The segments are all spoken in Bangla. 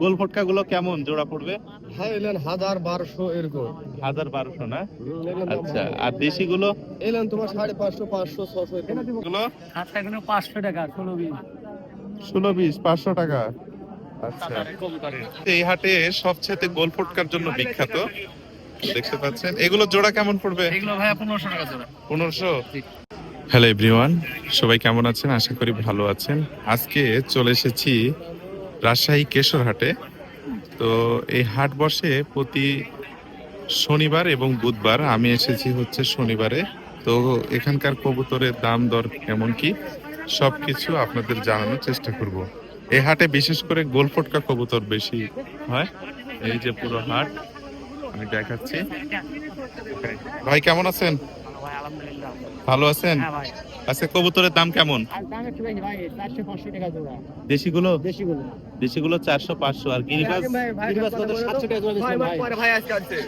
গোল ফটকা গুলো কেমন জোড়া পড়বে? হ্যাঁ এলেন হাজার বারোশো এরকম। হাজার বারোশো না? আচ্ছা আর দেশি গুলো এলেন তোমার সাড়ে পাঁচশো পাঁচশো ছশো গুলো এখানে পাঁচশো টাকা ষোলো বিশ। ষোলো বিশ পাঁচশো টাকা। আচ্ছা। এই হাটে সবচেয়ে গোল ফটকার জন্য বিখ্যাত। দেখতে পাচ্ছেন। এগুলো জোড়া কেমন পড়বে? এগুলো পনেরোশো টাকা জোড়া। পনেরোশো? হ্যালো এভরিওয়ান সবাই কেমন আছেন? আশা করি ভালো আছেন। আজকে চলে এসেছি রাজশাহী কেশরহাটে তো এই হাট বসে প্রতি শনিবার এবং বুধবার আমি এসেছি হচ্ছে শনিবারে। তো এখানকার কবুতরের দাম দর কেমন কি সব কিছু আপনাদের জানানোর চেষ্টা করব। এই হাটে বিশেষ করে গোল ফটকা কবুতর বেশি হয়। এই যে পুরো হাট, আমি দেখাচ্ছি। ভাই, কেমন আছেন? ভাই আলহামদুলিল্লাহ। ভালো আছেন? হ্যাঁ ভাই। আচ্ছা কবুতরের দাম কেমন? দাম একটু বেশি ভাই চারশো পাঁচশো টাকা জোড়া। দেশিগুলো? দেশিগুলো। দেশিগুলো চারশো পাঁচশো আর গিরিবাজ? গিরিবাজ কত সাতশো টাকা জোড়া দিচ্ছিলাম ভাই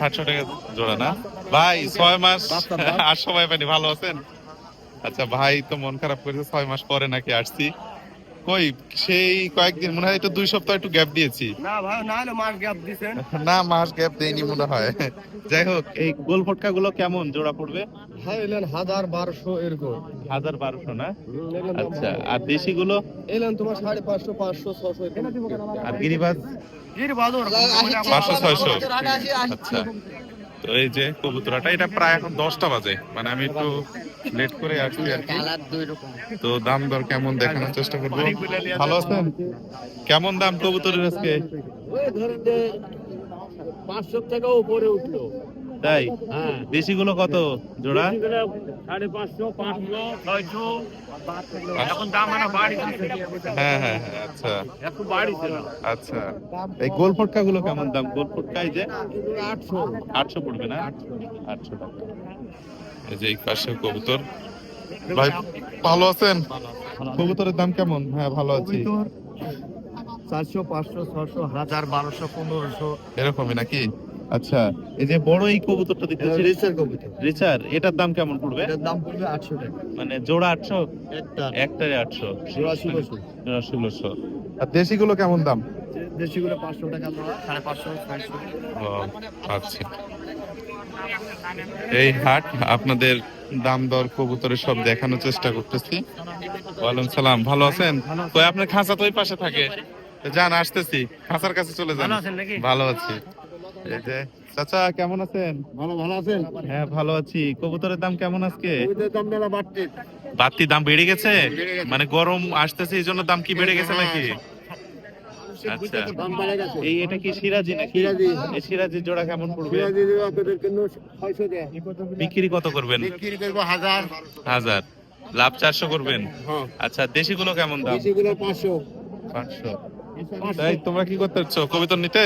সাতশো টাকা জোড়া না? ভাই ছয় মাস আর সময় পানি ভালো আছেন? আচ্ছা ভাই তো মন খারাপ করেছে ছয় মাস পরে নাকি আসছি। কই? সেই কয়েকদিন মনে হয় একটু দুই সপ্তাহ একটু গ্যাপ দিয়েছি। না ভাই না হলে মাস গ্যাপ দিছেন। না মাস গ্যাপ দেয়নি মনে হয়। যাই হোক এই গোল ফটকা গুলো কেমন? জোড়া পড়বে? হ্যাঁ এলেন হাজার বারোশো এরকম হাজার বারোশো না? আচ্ছা আর দেশি গুলো এলেন তোমার সাড়ে পাঁচশো পাঁচশো ছশো আর গিরিবাজ? পাঁচশো ছয়শো। আচ্ছা। তো এই যে কবুতরাটা, এটা প্রায় এখন দশটা বাজে। মানে আমি একটু লেট করে আসছি আর কি। তো দাম দর কেমন দেখানোর চেষ্টা করব? ভালো আছেন? কেমন দাম কবুতরের আজকে? পাঁচশো টাকা উপরে উঠল। তাই? হ্যাঁ দেশিগুলো কত জোড়া? সাড়ে পাঁচশো পাঁচশো ছয়শো। এখন দাম মানে বাড়ি হ্যাঁ হ্যাঁ আচ্ছা। একটু বাড়িছে আচ্ছা। এই গোল ফটকা গুলো কেমন দাম? গোল যে? আটশো। আটশো পড়বে না? আটশো টাকা। এই যে এই পাশে কবুতর। ভাই ভালো আছেন? কবুতরের দাম কেমন? হ্যাঁ ভালো আছি। চারশো পাঁচশো ছশো হাজার বারোশো পনেরোশো। এরকমই নাকি? আচ্ছা এই যে বড় এই কবুতরটা দেখতেছি রিচার কবিতা রিচার এটার দাম কেমন পড়বে? এটার দাম পড়বে আটশো টাকা। মানে জোড়া আটশো? একটা। একটারে আটশো। জোড়া ষোলোশো। জোড়া ষোলোশো। আর দেশিগুলো কেমন দাম? দেশিগুলো পাঁচশো টাকা জোড়া সাড়ে পাঁচশো ছয়শো। ও, আচ্ছা। এই হাট আপনাদের দাম দর কবুতরের সব দেখানোর চেষ্টা করতেছি। ওয়ালাইকুম সালাম ভালো আছেন? তো আপনার খাঁচা তো ওই পাশে থাকে। তো যান আসতেছি। খাঁচার কাছে চলে যান। ভালো আছেন নাকি? ভালো আছি। এই যে চাচা কেমন আছেন? ভালো ভালো আছেন? হ্যাঁ ভালো আছি। কবুতরের দাম কেমন আজকে? কবিতার বাড়তে। দাম বেড়ে গেছে? মানে গরম আসতেছে এই জন্য দাম কি বেড়ে গেছে নাকি? আচ্ছা। দাম বেড়ে গেছে। এই এটা কি সিরাজি নাকি? এই সিরাজি জোড়া কেমন পড়বে? সিরাজি দেবো আপনাদের জন্য ছয়শো দেয়। বিক্রি কত করবেন? বিক্রি করব হাজার। হাজার। লাভ চারশো করবেন? হ্যাঁ। আচ্ছা দেশিগুলো কেমন দাম? পাঁচশো। পাঁচশো। তাই তোমরা কি করতে চাচ্ছ কবিতা নিতে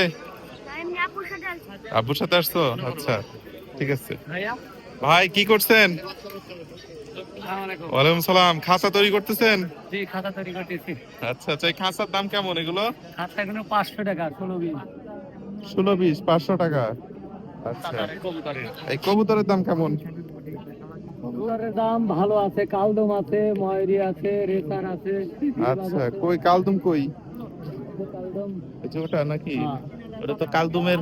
আমি আপুর সাথে আছি আব্বুর সাথে আসছো? আচ্ছা ঠিক আছে। ভাই কি করছেন? ওয়ালাইকুম সালাম। খাঁচা তৈরি করতেছেন? জি তৈরি করতেছি। আচ্ছা আচ্ছা খাঁচার দাম কেমন এগুলো? এখানে পাঁচশো টাকা ষোলো বিশ। ষোলো বিশ পাঁচশো টাকা? আচ্ছা। এই কবুতরের দাম কেমন? কবুতরের দাম ভালো আছে কালদম আছে ময়ূরি আছে রেসার আছে। আচ্ছা কই কালদুম কই? কালদম। যে ওটা নাকি? হ্যাঁ। ওটা তো কালদুমের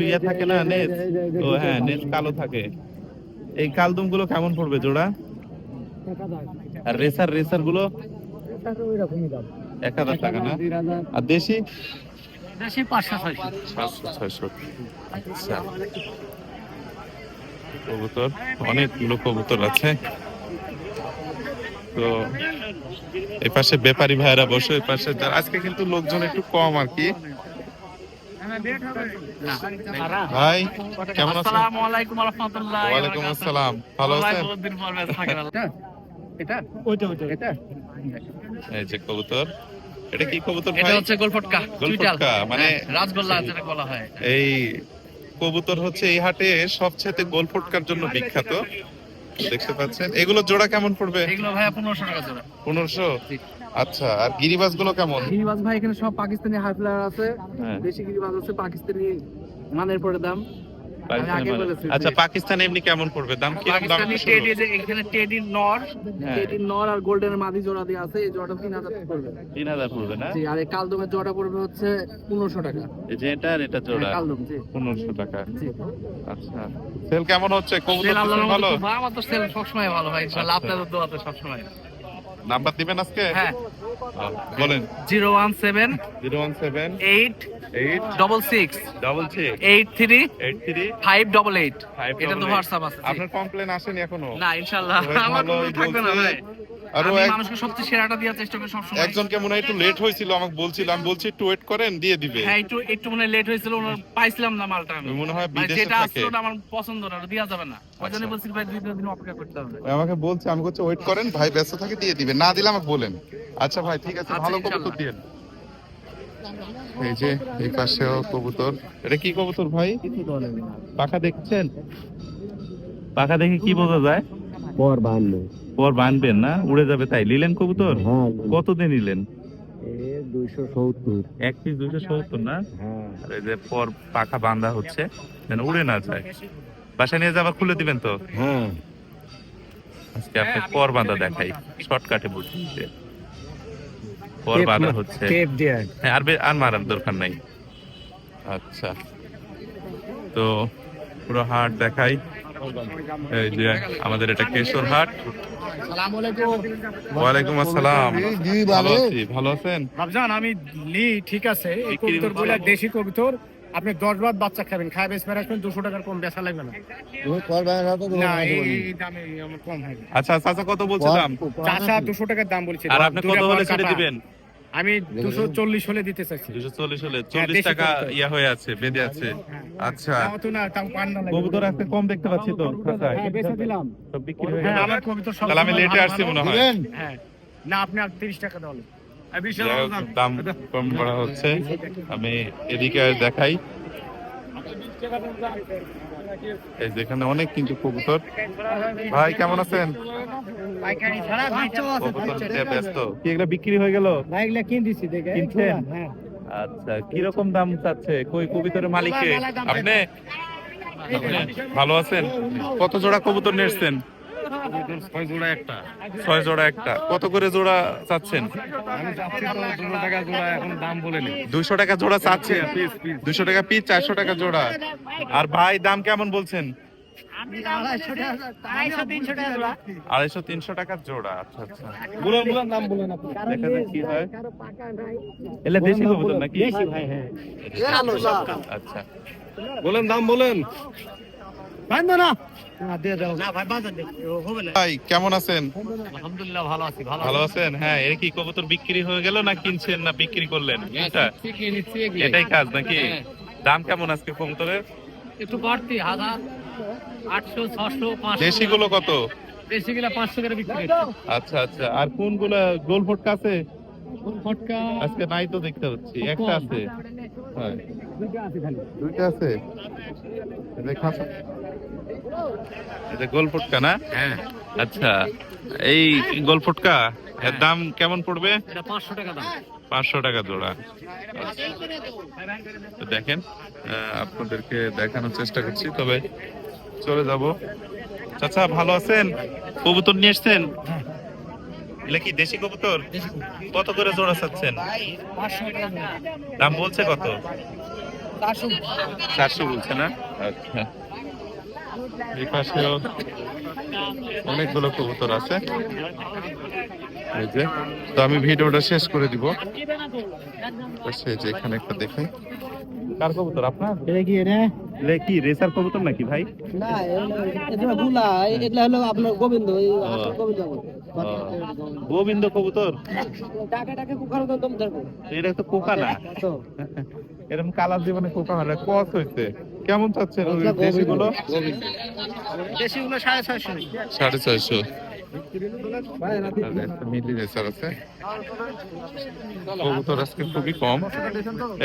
ইয়ে থাকে না নেট ও হ্যাঁ নেট কালো থাকে এই কালদুমগুলো কেমন পড়বে জোড়া আর রেসার রেসারগুলো এক হাজার টাকা না আর দেশি দেশি পাঁচশো ছয়শো ছয়শো আচ্ছা কবুতর অনেকগুলো কবুতর আছে তো এই পাশে ব্যাপারী ভাইরা বসে এই পাশে যারা- আজকে কিন্তু লোকজন একটু কম আর কি ভাই কেমন আছেন? আসসালামু আলাইকুম রহমতুল্লাহ। ওয়ালাইকুম আসসালাম। ভালো আছেন? বহুদিন পর ম্যাচ থাকে এটা? ওইটা ওইটা। এটা? এই যে কবুতর। এটা কি কবুতর এটা হচ্ছে গোলফটকা গোলফটকা, মানে- হ্যাঁ, রাজগোল্লা যেটা বলা হয়। এই কবুতর হচ্ছে এই হাটে সবচেয়ে গোল ফটকার জন্য বিখ্যাত। দেখতে পাচ্ছেন? এগুলো জোড়া কেমন পড়বে? এগুলো ভাই পনেরোশো টাকা জোড়া। পনেরোশো? জি। আচ্ছা আর গিরিবাজগুলো কেমন? গিরিবাজ ভাই এখানে সব পাকিস্তানি হাই প্লেয়ার আছে। হ্যাঁ। দেশি গিরিবাজ আছে পাকিস্তানি মানের পরে দাম। যে- আচ্ছা পাকিস্তান এমনি কেমন পড়বে? দাম কি দাম পাকিস্তানি টেডি যে এখানে টেডি নর হ্যাঁ। টেডি নর আর গোল্ডেনের মাদি জোড়া দিয়ে আছে এই জোড়াটা তিন হাজার পড়বে। তিন হাজার পড়বে না? জি আর এই কালদমের জোড়া পড়বে হচ্ছে পনেরোশো টাকা। এই যে এটা আর এটা জোড়া? কালদম জি। পনেরোশো টাকা। জি। আচ্ছা। সেল কেমন হচ্ছে? কবুতর ভালো? ভালো। আমার তো সেল সবসময় ভালো হয় ইনশাআল্লাহ আচ্ছা। আপনাদের দোয়াতে সবসময়। নাম্বার দিবেন আজকে? হ্যাঁ। বলেন। Zero one seven zero one seven eight double six double six eight three eight three five double eight এটা তো হোয়াটসঅ্যাপ আছে আপনার কমপ্লেন আসেনি এখনও? না ইনশাআল্লাহ। আমার থাকবে না ভাই। আরও আমি মানুষকে সবচেয়ে সেরাটা দেওয়ার চেষ্টা করি সবসময়। একজনকে মনে হয় একটু লেট হয়েছিল আমাকে বলছিল। আমি বলছি একটু ওয়েট করেন দিয়ে দিবে। হ্যাঁ একটু একটু মানে লেট হয়েছিল ওনার পাইছিলাম না মালটা আমি। মনে হয় মানে বিদেশে যেটা থাকে। আমার পছন্দ না দেওয়া যাবে না। আচ্ছা। বলছি ভাই দুই দিন অপেক্ষা করতে হবে। আমাকে বলছে আমি বলছি ওয়েট করেন ভাই ব্যস্ত থাকে দিয়ে দিবে। না দিলে আমাকে বলেন। আচ্ছা ভাই ঠিক আছে আচ্ছা, ভালো। দিয়েন। এই যে এই পাশেও কবুতর। এটা কি কবুতর ভাই? পাখা দেখছেন? পাখা দেখে কি বোঝা যায়? পর বাহান্ন পর বানবেন না? উড়ে যাবে তাই। নিলেন কবুতর? হ্যাঁ কত দিয়ে নিলেন? দুইশো সত্তর। এক পিস দুইশো সত্তর না? হ্যাঁ। আর এই যে পর পাখা বাঁধা হচ্ছে যেন উড়ে না যায়। বাসায় নিয়ে যাবার খুলে দিবেন তো? হ্যাঁ। আজকে আপনি পর বাঁধা দেখাই। শর্টকাটে বুঝতে পর বাঁধা হচ্ছে। হ্যাঁ আর আর মারার দরকার নাই। আচ্ছা। তো পুরো হাট দেখাই। এই যে আমাদের এটা কেশর হাট ওয়ালাইকুম আসসালাম। ভালো। আছি ভালো আছেন? ভাবজান আমি নি ঠিক আছে। কবুতর ভালো। দেশি কবুতর। আপনি দশ বার বাচ্চা খাবেন। খাই বেশ মেরে আসবেন দুশো টাকার কম বেচা লাগবে না। না এই এই দামে আমার কম না। আচ্ছা চাচা কত বলছে দাম? চাষা দুশো টাকার দাম বলছে। আর আপনি কত হলে ছেড়ে দিবেন? আমি দুশো চল্লিশ হলে দিতে চাইছি। দুশো চল্লিশ হলে হ্যাঁ, চল্লিশ টাকা। ইয়া হয়ে আছে বেঁধে আছে। আচ্ছা। পান না লাগবে। কবুতর আজকে কম দেখতে পাচ্ছি তো হ্যাঁ, দিলাম। হয়ে হ্যাঁ আমার কবুতর তাহলে আমি লেটে আসছি মনে হয়। হ্যাঁ। না আপনি আর তিরিশ টাকা দেওয়ালে দাম কম করা হচ্ছে। আমি এদিকে আর দেখাই এই যেখানে অনেক কিন্তু কবুতর। ভাই কেমন আছেন? ব্যস্ত। কি এগুলো বিক্রি হয়ে গেল? বাইকলা কিন দিছি দেখে। কিনছেন? হ্যাঁ। আচ্ছা কীরকম দাম চাচ্ছে? কই কবুতরের মালিক কে আপনি? আপনি ভালো আছেন? কত জোড়া কবুতর নিয়েছেন ছয় জোড়া একটা। ছয় জোড়া একটা। কত করে জোড়া চাচ্ছেন? আমি চাচ্ছি তো দুশো টাকা জোড়া এখন দাম দুইশো টাকা জোড়া চাচ্ছেন? দুইশো টাকা পিস চারশো টাকা জোড়া। আর ভাই দাম কেমন বলছেন? আড়াইশো তিনশো টাকা জোড়া। আচ্ছা আচ্ছা। বলুন বলুন দাম বলেন আপনি। দেখা যাক কি হয়। এলে দেশি কবুতর নাকি? দেশি ভাই হ্যাঁ। আচ্ছা। বলেন দাম বলেন। ভাই বান্ধ হবে না ভাই কেমন আছেন? আলহামদুলিল্লাহ ভালো আছি ভালো আছেন? হ্যাঁ এর কি কবুতর বিক্রি হয়ে গেল না কিনছেন না বিক্রি করলেন? কোনটা? এটাই কাজ নাকি? দাম কেমন আজকে কবুতরের? একটু বাড়তি হাজার আটশো ছশো পাঁচশো। দেশি গুলো কত? দেশি গুলা পাঁচশো করে বিক্রি আচ্ছা আচ্ছা। আর কোনগুলা গোল ফটকা আছে? ফটকা আজকে নাই তো দেখতে পাচ্ছি একটা আছে। হ্যাঁ। দুইটা আছে এই যে খাসা- এই যে গোল ফটকা না? হ্যাঁ। আচ্ছা এই গোল ফটকা এর দাম কেমন পড়বে? এটা পাঁচশো টাকা দাম। পাঁচশো টাকা জোড়া। দেখেন আপনাদেরকে দেখানোর চেষ্টা করছি তবে চলে যাব। চাচা ভালো আছেন? কবুতর নিয়ে এসছেন? কি দেশি কবুতর? কত করে জোড়া চাচ্ছেন? দাম বলছে কত? চারশো বলছে না? আচ্ছা। এই পাশেও অনেকগুলো কবুতর আছে। এই যে, তো আমি ভিডিওটা শেষ করে দিব। এখানে একটা দেখাই কার কবুতর আপনার? এটা কি এটা এগুলা কি রেসার কবুতর নাকি ভাই? না এটা গুলা এটা হলো আপনার গোবিন্দ গোবিন্দ গোবিন্দ। কবুতর? টাকা টাকা কুকার দম ধরবো। এটা তো কোকা না। এরকম কালার জীবনে কোকা না কস হইছে। কেমন চাচ্ছেন ওই দেশিগুলো? দেশি গুলো সাড়ে ছয়শো। সাড়ে ছয়শো। কবুতর আজকে খুবই কম।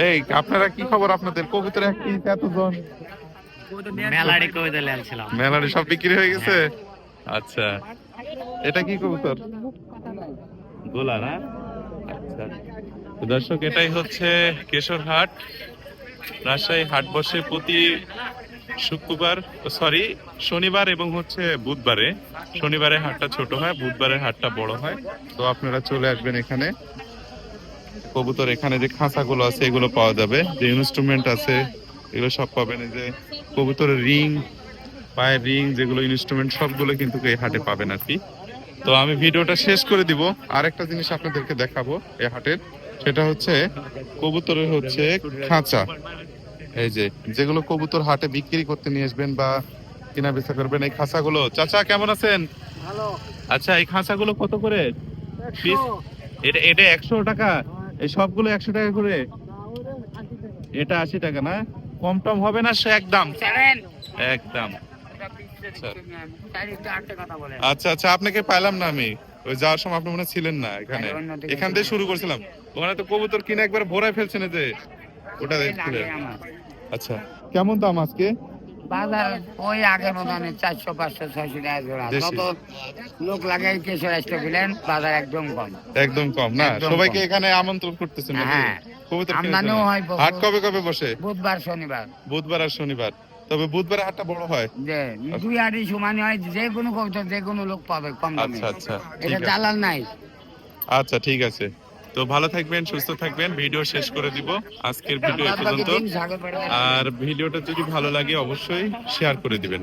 এই আপনারা কি খবর আপনাদের? কবুতর এক এতজন মেলাড়ি লেনছিলাম সব বিক্রি হয়ে গেছে? আচ্ছা। এটা কি কবুতর? গোলা না? আচ্ছা। দর্শক এটাই হচ্ছে কেশরহাট। রাজশাহী হাট বসে প্রতি শুক্রবার সরি শনিবার এবং হচ্ছে বুধবারে। শনিবারে হাটটা ছোট হয়, বুধবারে হাটটা বড় হয়। তো আপনারা চলে আসবেন এখানে। কবুতর এখানে যে খাঁচাগুলো আছে, এগুলো পাওয়া যাবে। যে ইনস্ট্রুমেন্ট আছে, এগুলো সব পাবেন। এই যে কবুতরের রিং, পায়ের রিং, যেগুলো ইনস্ট্রুমেন্ট সবগুলো কিন্তু এই হাটে পাবেন আর কি। তো আমি ভিডিওটা শেষ করে দিব। আরেকটা জিনিস আপনাদেরকে দেখাবো এই হাটের। সেটা হচ্ছে কবুতরের হচ্ছে খাঁচা। এই যে যেগুলো কবুতর হাটে বিক্রি করতে নিয়ে আসবেন বা কিনা বেচা করবেন এই খাঁচাগুলো। চাচা কেমন আছেন? ভালো। আচ্ছা এই খাঁচাগুলো কত করে? এটা এটা একশো টাকা? এই সবগুলো একশো টাকা করে? এটা আশি টাকা না? কম টম হবে না সে একদম? একদম। আচ্ছা। আচ্ছা আপনাকে পাইলাম না আমি। ওই যাওয়ার সময় আপনি মনে ছিলেন না এখানে। এখান থেকে শুরু করছিলাম। ওখানে তো কবুতর কিনে একবার ভরায় ফেলছেন যে। ওটা দেখছিলেন আচ্ছা। কেমন দাম আজকে? বাজার ওই আগের মতো আমি চারশো পাঁচশো ছয়শো টাকা জোড়া। যত লোক লাগাই কেশর বাজার একদম কম। একদম কম না? সবাইকে এখানে আমন্ত্রণ করতেছেন? হ্যাঁ। আমদানিও হয় হাট কবে কবে বসে? বুধবার শনিবার। বুধবার আর শনিবার। তবে বুধবার হাটটা বড় হয়। যে দুই আড়ি সমান হয় যে কোনো কবিতা যে কোনো লোক পাবে কম দামে। আচ্ছা আচ্ছা। ঠিক এটা দালাল নাই। আচ্ছা ঠিক আছে। তো ভালো থাকবেন সুস্থ থাকবেন ভিডিও শেষ করে দিব আজকের ভিডিও পর্যন্ত আর ভিডিওটা যদি ভালো লাগে অবশ্যই শেয়ার করে দিবেন